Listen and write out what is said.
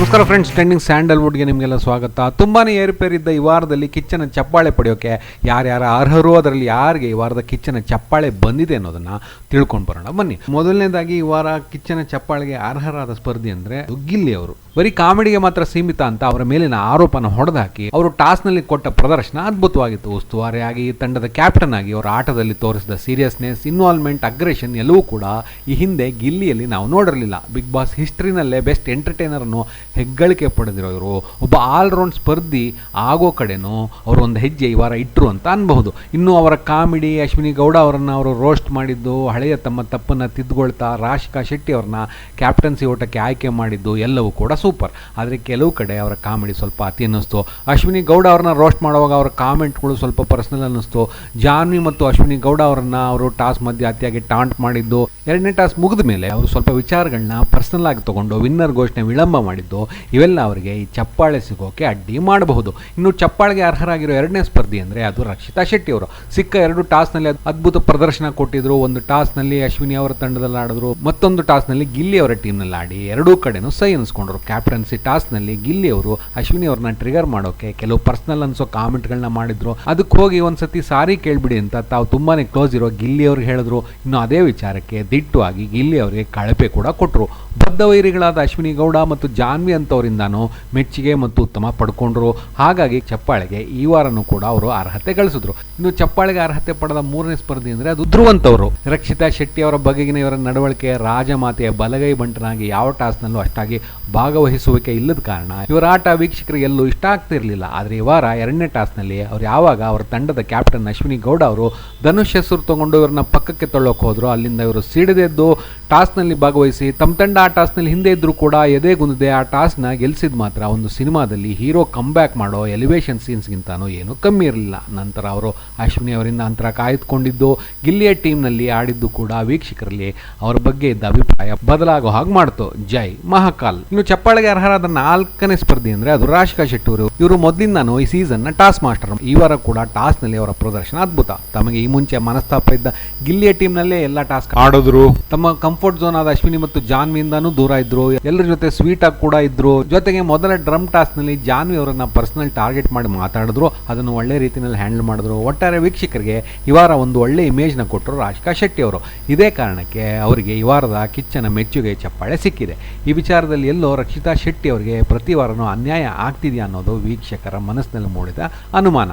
ನಮಸ್ಕಾರ friends trending ಸ್ಯಾಂಡಲ್ವುಡ್ಗೆ ನಿಮಗೆಲ್ಲ ಸ್ವಾಗತ. ತುಂಬಾ ಏರುಪೇರಿದ್ದ ಈ ವಾರದಲ್ಲಿ ಕಿಚ್ಚನ ಚಪ್ಪಾಳೆ ಪಡೆಯೋಕೆ ಯಾರ್ಯಾರ ಅರ್ಹರು, ಅದರಲ್ಲಿ ಯಾರಿಗೆ ಈ ವಾರದ ಕಿಚ್ಚನ ಚಪ್ಪಾಳೆ ಬಂದಿದೆ ಅನ್ನೋದನ್ನ ತಿಳ್ಕೊಂಡು ಬರೋಣ. ಬನ್ನಿ. ಮೊದಲನೇದಾಗಿ ಈ ವಾರ ಕಿಚ್ಚನ ಚಪ್ಪಾಳಿಗೆ ಅರ್ಹರಾದ ಸ್ಪರ್ಧಿ ಅಂದ್ರೆ ಗಿಲ್ಲಿ ಅವರು. ಬರೀ ಕಾಮಿಡಿಗೆ ಮಾತ್ರ ಸೀಮಿತ ಅಂತ ಅವರ ಮೇಲಿನ ಆರೋಪನ ಹೊಡೆದಾಕಿ ಅವರು ಟಾಸ್ನಲ್ಲಿ ಕೊಟ್ಟ ಪ್ರದರ್ಶನ ಅದ್ಭುತವಾಗಿತ್ತು. ಉಸ್ತುವಾರಿಯಾಗಿ ತಂಡದ ಕ್ಯಾಪ್ಟನ್ ಆಗಿ ಅವರ ಆಟದಲ್ಲಿ ತೋರಿಸಿದ ಸೀರಿಯಸ್ನೆಸ್ ಇನ್ವಾಲ್ವ್ಮೆಂಟ್ ಅಗ್ರೆಷನ್ ಎಲ್ಲವೂ ಕೂಡ ಈ ಹಿಂದೆ ಗಿಲ್ಲಿಯಲ್ಲಿ ನಾವು ನೋಡಿರಲಿಲ್ಲ. ಬಿಗ್ ಬಾಸ್ ಹಿಸ್ಟ್ರಿನಲ್ಲೇ ಬೆಸ್ಟ್ ಎಂಟರ್ಟೈನರ್ ಅನ್ನು ಹೆಗ್ಗಳಿಕೆ ಪಡೆದಿರೋರು. ಒಬ್ಬ ಆಲ್ರೌಂಡ್ ಸ್ಪರ್ಧಿ ಆಗೋ ಕಡೆನೂ ಅವರು ಒಂದು ಹೆಜ್ಜೆ ಈ ವಾರ ಇಟ್ಟರು ಅಂತ ಅನ್ಬಹುದು. ಇನ್ನು ಅವರ ಕಾಮಿಡಿ, ಅಶ್ವಿನಿ ಗೌಡ ಅವರನ್ನು ಅವರು ರೋಸ್ಟ್ ಮಾಡಿದ್ದು ಹಳೆಯ ತಮ್ಮ ತಪ್ಪನ್ನು ತಿದ್ದುಕೊಳ್ತಾ ರಾಶಿಕಾ ಶೆಟ್ಟಿ ಅವ್ರನ್ನ ಕ್ಯಾಪ್ಟನ್ಸಿ ಓಟಕ್ಕೆ ಆಯ್ಕೆ ಮಾಡಿದ್ದು ಎಲ್ಲವೂ ಕೂಡ ಸೂಪರ್. ಆದರೆ ಕೆಲವು ಕಡೆ ಅವರ ಕಾಮಿಡಿ ಸ್ವಲ್ಪ ಅತಿ ಅನ್ನಿಸ್ತು. ಅಶ್ವಿನಿ ಗೌಡ ಅವ್ರನ್ನ ರೋಸ್ಟ್ ಮಾಡುವಾಗ ಅವರ ಕಾಮೆಂಟ್ಗಳು ಸ್ವಲ್ಪ ಪರ್ಸನಲ್ ಅನ್ನಿಸ್ತು. ಜಾನ್ವಿ ಮತ್ತು ಅಶ್ವಿನಿ ಗೌಡ ಅವರನ್ನ ಅವರು ಟಾಸ್ ಮಧ್ಯೆ ಅತಿಯಾಗಿ ಟಾಂಟ್ ಮಾಡಿದ್ದು. ಎರಡನೇ ಟಾಸ್ ಮುಗಿದ ಮೇಲೆ ಅವರು ಸ್ವಲ್ಪ ವಿಚಾರಗಳನ್ನ ಪರ್ಸನಲ್ ಆಗಿ ತಗೊಂಡು ವಿನ್ನರ್ ಘೋಷಣೆ ವಿಳಂಬ ಮಾಡಿದ್ದು. ಇವೆಲ್ಲ ಅವರಿಗೆ ಈ ಚಪ್ಪಾಳೆ ಸಿಗೋಕೆ ಅಡ್ಡಿ ಮಾಡಬಹುದು. ಇನ್ನು ಚಪ್ಪಾಳೆಗೆ ಅರ್ಹರಾಗಿರೋ ಎರಡನೇ ಸ್ಪರ್ಧಿ ಅಂದರೆ ಅದು ರಕ್ಷಿತಾ ಶೆಟ್ಟಿ ಅವರು. ಸಿಕ್ಕ ಎರಡು ಟಾಸ್ನಲ್ಲಿ ಅದ್ಭುತ ಪ್ರದರ್ಶನ ಕೊಟ್ಟಿದ್ರು. ಒಂದು ಟಾಸ್ನಲ್ಲಿ ಅಶ್ವಿನಿ ಅವರ ತಂಡದಲ್ಲಿ ಆಡಿದ್ರು. ಮತ್ತೊಂದು ಟಾಸ್ನಲ್ಲಿ ಗಿಲ್ಲಿ ಅವರ ಟೀಮ್ನಲ್ಲಿ ಆಡಿ ಎರಡೂ ಕಡೆನೂ ಸೈ ಅನ್ಸ್ಕೊಂಡ್ರು ಕ್ಯಾಪ್ಟನ್ಸಿ ಟಾಸ್ನಲ್ಲಿ ಗಿಲ್ಲಿ ಅವರು ಅಶ್ವಿನಿ ಅವ್ರನ್ನ ಟ್ರಿಗರ್ ಮಾಡೋಕೆ ಕೆಲವು ಪರ್ಸನಲ್ ಅನ್ಸೋ ಕಾಮೆಂಟ್ಗಳನ್ನ ಮಾಡಿದ್ರು. ಅದಕ್ಕೆ ಹೋಗಿ ಒಂದ್ಸತಿ ಸಾರಿ ಕೇಳ್ಬಿಡಿ ಅಂತ ತಾವು ತುಂಬಾನೇ ಕ್ಲೋಸ್ ಇರೋ ಗಿಲ್ಲಿ ಅವ್ರಿಗೆ ಹೇಳಿದ್ರು. ಇನ್ನು ಅದೇ ವಿಚಾರಕ್ಕೆ ದಿಟ್ಟು ಆಗಿ ಗಿಲ್ಲಿ ಅವರಿಗೆ ಕಳಪೆ ಕೂಡ ಕೊಟ್ಟರು ಬದ್ಧವೈರಿಗಳಾದ ಅಶ್ವಿನಿ ಗೌಡ ಮತ್ತು ಜಾನ್ವಿ ಅಂತವರಿಂದಾನು ಮೆಚ್ಚುಗೆ ಮತ್ತು ಉತ್ತಮ ಪಡ್ಕೊಂಡ್ರು. ಹಾಗಾಗಿ ಚಪ್ಪಾಳೆಗೆ ಈ ವಾರನೂ ಕೂಡ ಅವರು ಅರ್ಹತೆ ಗಳಿಸಿದ್ರು. ಇನ್ನು ಚಪ್ಪಾಳೆಗೆ ಅರ್ಹತೆ ಪಡೆದ ಮೂರನೇ ಸ್ಪರ್ಧೆ ಅಂದ್ರೆ ಅದು ಧ್ರುವಂತವರು ರಕ್ಷಿತಾ ಶೆಟ್ಟಿ ಅವರ ಬಗೆಗಿನ ಇವರ ನಡವಳಿಕೆ ರಾಜಮಾತೆಯ ಬಲಗೈ ಬಂಟನಾಗಿ ಯಾವ ಟಾಸ್ನಲ್ಲೂ ಅಷ್ಟಾಗಿ ಭಾಗವಹಿಸುವಿಕೆ ಇಲ್ಲದ ಕಾರಣ ಇವರ ಆಟ ವೀಕ್ಷಕರಿಗೆ ಎಲ್ಲೂ ಇಷ್ಟ ಆಗ್ತಿರಲಿಲ್ಲ. ಆದರೆ ಈ ವಾರ ಎರಡನೇ ಟಾಸ್ನಲ್ಲಿ ಅವರು ಯಾವಾಗ ಅವರ ತಂಡದ ಕ್ಯಾಪ್ಟನ್ ಅಶ್ವಿನಿ ಗೌಡ ಅವರು ಧನುಷ್ ಹೆಸರು ತಗೊಂಡು ಇವರನ್ನ ಪಕ್ಕಕ್ಕೆ ತಳ್ಳೋಕೆ ಹೋದ್ರು, ಅಲ್ಲಿಂದ ಇವರು ಸಿಡಿದೆದ್ದು ಟಾಸ್ನಲ್ಲಿ ಭಾಗವಹಿಸಿ ತಮ್ಮ ತಂಡ ಆ ಟಾಸ್ನಲ್ಲಿ ಹಿಂದೆ ಇದ್ದರೂ ಕೂಡ ಎದೆಗುಂದಿದೆ ಆ ಟಾಸ್ನ ಗೆಲ್ಸಿದ ಮಾತ್ರ ಒಂದು ಸಿನಿಮಾದಲ್ಲಿ ಹೀರೋ ಕಮ್ ಬ್ಯಾಕ್ ಮಾಡೋ ಎಲಿವೇಶನ್ ಸೀನ್ಸ್ಗಿಂತನೂ ಏನೂ ಕಮ್ಮಿ ಇರಲಿಲ್ಲ. ನಂತರ ಅವರು ಅಶ್ವಿನಿ ಅವರಿಂದ ಅಂತರ ಕಾಯ್ದುಕೊಂಡಿದ್ದು, ಗಿಲ್ಲಿಯ ಟೀಮ್ನಲ್ಲಿ ಆಡಿದ್ದು ಕೂಡ ವೀಕ್ಷಕರಲ್ಲಿ ಅವರ ಬಗ್ಗೆ ಇದ್ದ ಅಭಿಪ್ರಾಯ ಬದಲಾಗೋ ಹಾಗೆ ಮಾಡ್ತು. ಜೈ ಮಹಾಕಾಲ್. ಇನ್ನು ಚಪ್ಪಾಳಿಗೆ ಅರ್ಹರಾದ ನಾಲ್ಕನೇ ಸ್ಪರ್ಧಿ ಅಂದ್ರೆ ಅದು ರಾಶಿಕಾ ಶೆಟ್ಟೂರು. ಇವರು ಮೊದಲಿಂದನೂ ಈ ಸೀಸನ್ನ ಟಾಸ್ ಮಾಸ್ಟರ್. ಈ ವಾರ ಕೂಡ ಟಾಸ್ನಲ್ಲಿ ಅವರ ಪ್ರದರ್ಶನ ಅದ್ಭುತ. ತಮಗೆ ಈ ಮುಂಚೆ ಮನಸ್ತಾಪ ಇದ್ದ ಗಿಲ್ಲಿಯ ಟೀಮ್ ನಲ್ಲೇ ಎಲ್ಲ ಟಾಸ್ಕ್ ಆಡಿದ್ರು. ತಮ್ಮ ಕಂಫರ್ಟ್ ಝೋನ್ ಆದ ಅಶ್ವಿನಿ ಮತ್ತು ಜಾನ್ವಿಯಿಂದಾನು ದೂರ ಇದ್ರು. ಎಲ್ಲರ ಜೊತೆ ಸ್ವೀಟ್ ಆಗಿ ಕೂಡ ಇದ್ರು. ಜೊತೆಗೆ ಮೊದಲ ಡ್ರಮ್ ಟಾಸ್ನಲ್ಲಿ ಜಾನ್ವಿ ಅವರನ್ನ ಪರ್ಸನಲ್ ಟಾರ್ಗೆಟ್ ಮಾಡಿ ಮಾತಾಡಿದ್ರು. ಅದನ್ನು ಒಳ್ಳೆ ರೀತಿಯಲ್ಲಿ ಹ್ಯಾಂಡಲ್ ಮಾಡಿದ್ರು. ಒಟ್ಟಾರೆ ವೀಕ್ಷಕರಿಗೆ ಈ ವಾರ ಒಂದು ಒಳ್ಳೆ ಇಮೇಜ್ನ ಕೊಟ್ಟರು ರಾಶಿಕಾ ಶೆಟ್ಟಿ ಅವರು. ಇದೇ ಕಾರಣಕ್ಕೆ ಅವರಿಗೆ ಈ ವಾರದ ಕಿಚ್ಚನ ಮೆಚ್ಚುಗೆ ಚಪ್ಪಾಳೆ ಸಿಕ್ಕಿದೆ. ಈ ವಿಚಾರದಲ್ಲಿ ಎಲ್ಲೋ ರಕ್ಷಿತಾ ಶೆಟ್ಟಿ ಅವರಿಗೆ ಪ್ರತಿ ವಾರನೂ ಅನ್ಯಾಯ ಆಗ್ತಿದೆಯಾ ಅನ್ನೋದು ವೀಕ್ಷಕರ ಮನಸ್ಸಿನಲ್ಲಿ ಮೂಡಿದ ಅನುಮಾನ.